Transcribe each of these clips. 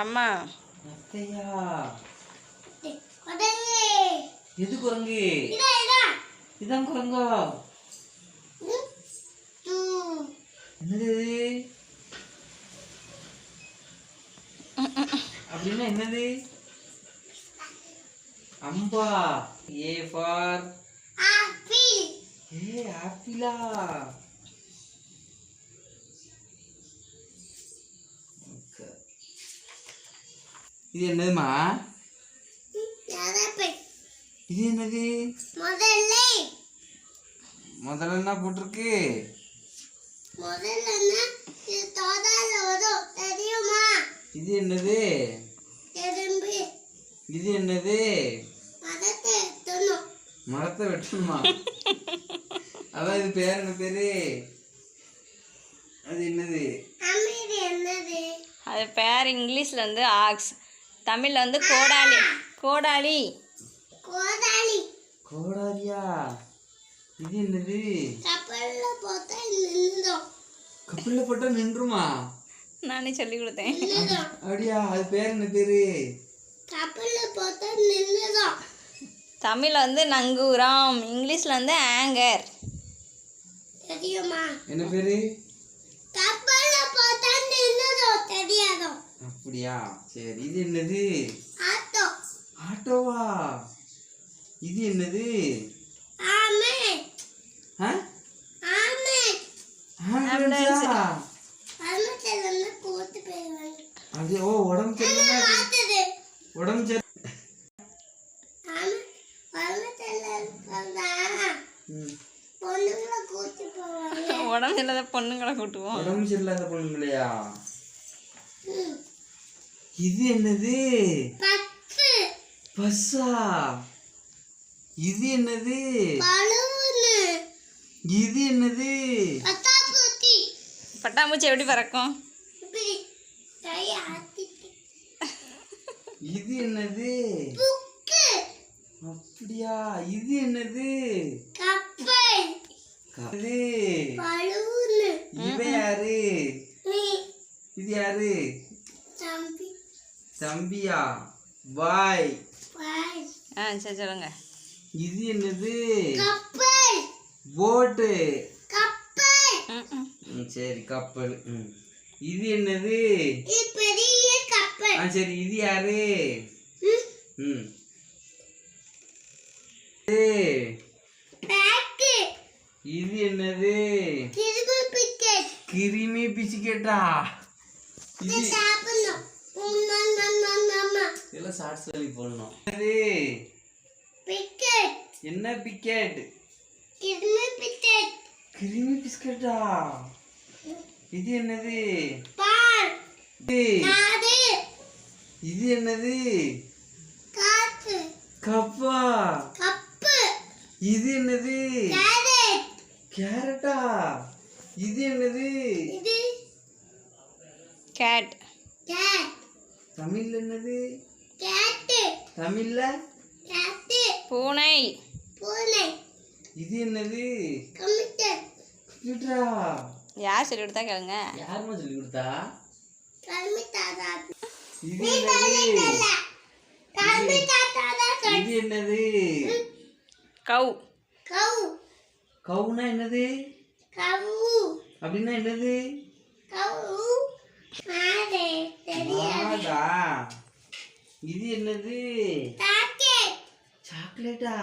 அம்மா. அத்தையா உடனே எது குரங்கு இதா இதா இதான் குரங்கா ம், ம். என்னது இது? அப்படின்னா என்னது? அம்பா. A for apple. ஏ ஆப்பிளா. இது என்னதுமா இது என்னது? முதல்ல. முதல்ல என்ன போட்டிருக்கு. முதல்ல இது தோதால வரும். தெரியுமா? இது என்னது? இது என்னது? மரத்தை வெட்டணுமா. அதான் இது பேர் என்ன பேரு? அது என்னது? அது பேர் இங்கிலீஷில் வந்து ஆக்ஸ். தமிழில் வந்து கோடாலி. கோடாலி. கோதாளி கோடாரியா இது என்னது? கப்பல்ல போட்டா நின்றுடும். கப்பல்ல போட்டா நின்றுமா? நானே சொல்லி கொடுத்தேன். அப்படியா அது பேர் என்ன பேரு? கப்பல்ல போட்டா நின்றுடும் தமிழில் வந்து நங்கூரம் இங்கிலீஷில் வந்து ஆங்கர். தெரியுமா? என்ன பேரு? கப்பல்ல போட்டா நின்றுடும் தெரியாதோ? அப்படியா? சரி இது என்னது? ஆட்டோ. ஆட்டோவா? இது என்னது? ஆமே. ஆ? ஆமே. ஆம்புலன்ஸா? பரமத்தில் வந்து கூட்டு போயிடுவாங்க. அது ஓ உடம்பு பார்த்தது உடம்பு சரி ஆமா பரமத்தில் இருக்கிறதா? ம். பொண்ணுங்களை கூட்டு போவாங்க. உடம்பு இல்லாத பொண்ணுங்களை கூட்டுவோம் உடம்பு சரியில்லாத பொண்ணுங்களையா. இது என்னது? பஸ்ஸா? இது என்னது? இது என்னது? பட்டாம்பூச்சி. எப்படி பறக்கும்? இப்படி கை ஆத்திட்டு இது என்னது? புக்கு. அப்படியா? இது என்னது? கப்பல். இது பலூனு. இவ யாரு? இது யாரு? தம்பி. தம்பியா? பாய் பாய் ஆ சரி சொல்லுங்க. இது என்னது? கப்பல். போட்டு. சரி கப்பல். இது என்னது? ஆ சரி இது யாரு? ம். இது என்னது? கிருமி பிஸ்கெட்டா இது இதெல்லாம் ஷார்ட்ஸ் வேலைக்கு போடணும். என்ன பிக்கெட் கிருமி பிக்கெட் கிருமி பிஸ்கெட்டா இது என்னது? பால். இது என்னது? கப்பா. கப்பு. இது என்னது? கேரட். கேரட்டா. இது என்னது? இது கேட். கேட். தமிழ்ல என்னது? கேட்டு. தமிழ்ல? கேட்டு. பூனை. பூனை. இது என்னது? கம்ப்யூட்டர். கம்ப்யூட்டரா? யார் சொல்லி கொடுத்தா கேளுங்க. யாருமா சொல்லி கொடுத்தா? இது என்னது? இது என்னது? கவு கவு கவுனா என்னது? கவு. அப்படின்னா என்னது? கவு. மாடு இது என்னது? சாக்லேட்டா?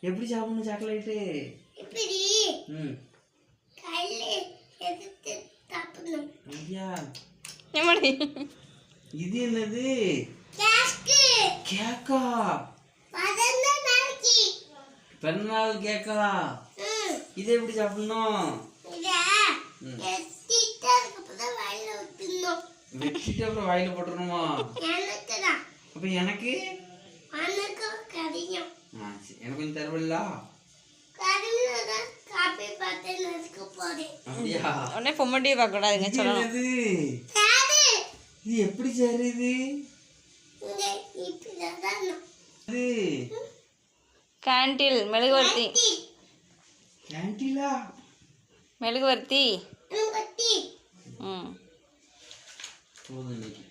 எப்படி சாப்பிடணும் சாக்லேட்டு? இப்படி. ம். கையில் எடுத்து சாப்பிடணும். ஐயா. எப்படி இது என்னது? கேக்கா. பிறந்தநாள் கேக்கா? ம். இது எப்படி சாப்பிடணும்? வெட்டிட்டு அப்புறம் வாயில போட்டுருணுமா எனக்கு? தான் அப்ப எனக்கு கொஞ்சம் தருவல்ல? அப்படியா? உடனே பொம்மட்டியை பார்க்கக்கூடாதுங்க இது சொல்லணும் இது எப்படி இது? கேண்டில் மெழுகுவர்த்தி. கேண்டீலா மெழுகுவர்த்தி. ம். போதும் இன்னைக்கு.